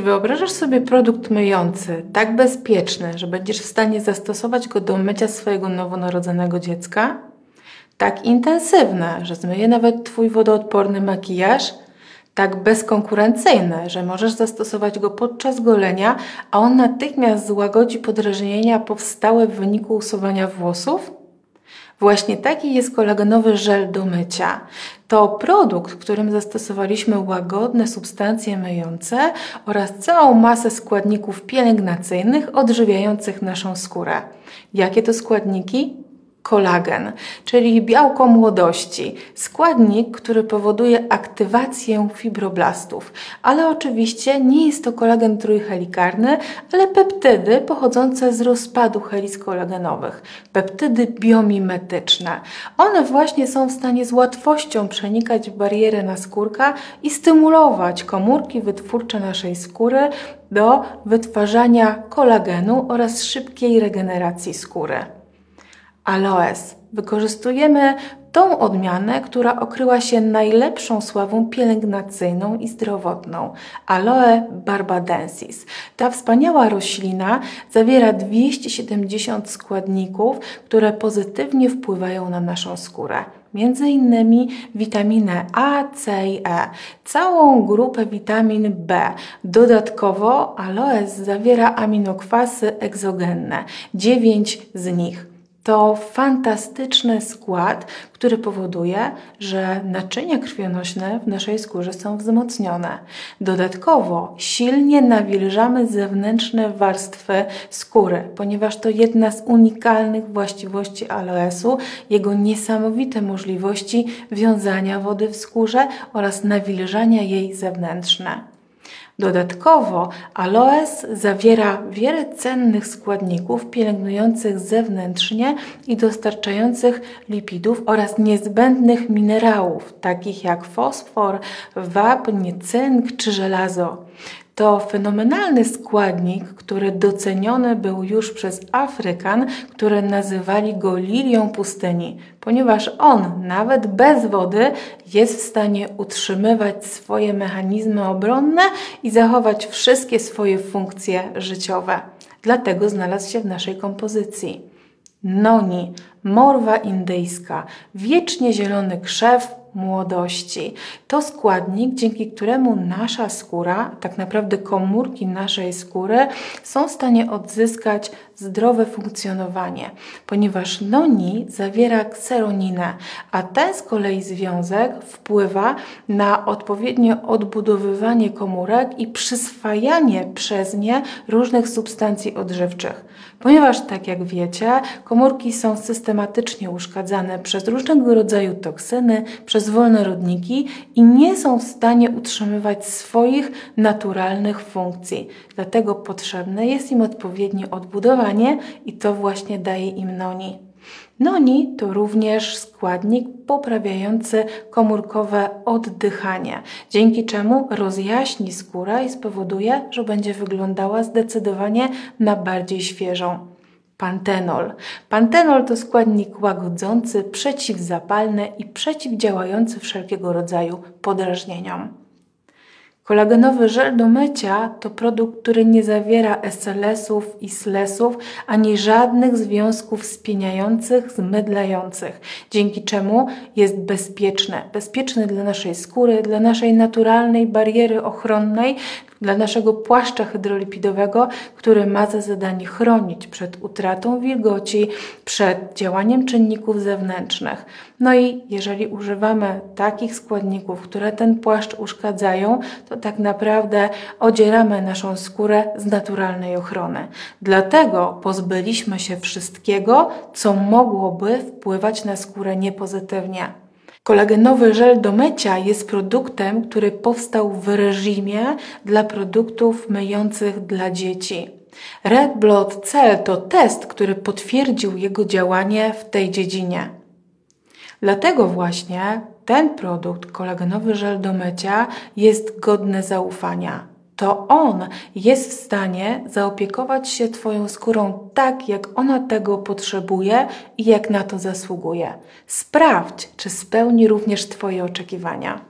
Czy wyobrażasz sobie produkt myjący tak bezpieczny, że będziesz w stanie zastosować go do mycia swojego nowonarodzonego dziecka? Tak intensywne, że zmyje nawet Twój wodoodporny makijaż? Tak bezkonkurencyjne, że możesz zastosować go podczas golenia, a on natychmiast złagodzi podrażnienia powstałe w wyniku usuwania włosów? Właśnie taki jest kolagenowy żel do mycia. To produkt, w którym zastosowaliśmy łagodne substancje myjące oraz całą masę składników pielęgnacyjnych odżywiających naszą skórę. Jakie to składniki? Kolagen, czyli białko młodości, składnik, który powoduje aktywację fibroblastów. Ale oczywiście nie jest to kolagen trójhelikarny, ale peptydy pochodzące z rozpadu helic kolagenowych, peptydy biomimetyczne. One właśnie są w stanie z łatwością przenikać barierę naskórka i stymulować komórki wytwórcze naszej skóry do wytwarzania kolagenu oraz szybkiej regeneracji skóry aloes. Wykorzystujemy tą odmianę, która okryła się najlepszą sławą pielęgnacyjną i zdrowotną Aloe barbadensis. Ta wspaniała roślina zawiera 270 składników, które pozytywnie wpływają na naszą skórę. Między innymi witaminę A, C i E, całą grupę witamin B. Dodatkowo aloes zawiera aminokwasy egzogenne, 9 z nich. To fantastyczny skład, który powoduje, że naczynia krwionośne w naszej skórze są wzmocnione. Dodatkowo silnie nawilżamy zewnętrzne warstwy skóry, ponieważ to jedna z unikalnych właściwości aloesu, jego niesamowite możliwości wiązania wody w skórze oraz nawilżania jej zewnętrzne. Dodatkowo aloes zawiera wiele cennych składników pielęgnujących zewnętrznie i dostarczających lipidów oraz niezbędnych minerałów, takich jak fosfor, wapń, cynk czy żelazo. To fenomenalny składnik, który doceniony był już przez Afrykan, które nazywali go lilią pustyni, ponieważ on nawet bez wody jest w stanie utrzymywać swoje mechanizmy obronne i zachować wszystkie swoje funkcje życiowe. Dlatego znalazł się w naszej kompozycji. Noni, morwa indyjska, wiecznie zielony krzew, młodości. To składnik, dzięki któremu nasza skóra, tak naprawdę komórki naszej skóry są w stanie odzyskać zdrowe funkcjonowanie, ponieważ noni zawiera kseroninę, a ten z kolei związek wpływa na odpowiednie odbudowywanie komórek i przyswajanie przez nie różnych substancji odżywczych. Ponieważ, tak jak wiecie, komórki są systematycznie uszkadzane przez różnego rodzaju toksyny, przez wolne rodniki i nie są w stanie utrzymywać swoich naturalnych funkcji. Dlatego potrzebne jest im odpowiednie odbudowanie i to właśnie daje im noni. Noni to również składnik poprawiający komórkowe oddychanie, dzięki czemu rozjaśni skórę i spowoduje, że będzie wyglądała zdecydowanie na bardziej świeżą. Pantenol. Pantenol to składnik łagodzący, przeciwzapalny i przeciwdziałający wszelkiego rodzaju podrażnieniom. Kolagenowy żel do mycia to produkt, który nie zawiera SLS-ów i SLS-ów, ani żadnych związków spieniających, zmydlających, dzięki czemu jest bezpieczny. Bezpieczny dla naszej skóry, dla naszej naturalnej bariery ochronnej, dla naszego płaszcza hydrolipidowego, który ma za zadanie chronić przed utratą wilgoci, przed działaniem czynników zewnętrznych. No i jeżeli używamy takich składników, które ten płaszcz uszkadzają, to tak naprawdę odzieramy naszą skórę z naturalnej ochrony. Dlatego pozbyliśmy się wszystkiego, co mogłoby wpływać na skórę niepozytywnie. Kolagenowy żel do mycia jest produktem, który powstał w reżimie dla produktów myjących dla dzieci. Red Blood Cell to test, który potwierdził jego działanie w tej dziedzinie. Dlatego właśnie ten produkt, kolagenowy żel do mycia, jest godny zaufania to on jest w stanie zaopiekować się Twoją skórą tak, jak ona tego potrzebuje i jak na to zasługuje. Sprawdź, czy spełni również Twoje oczekiwania.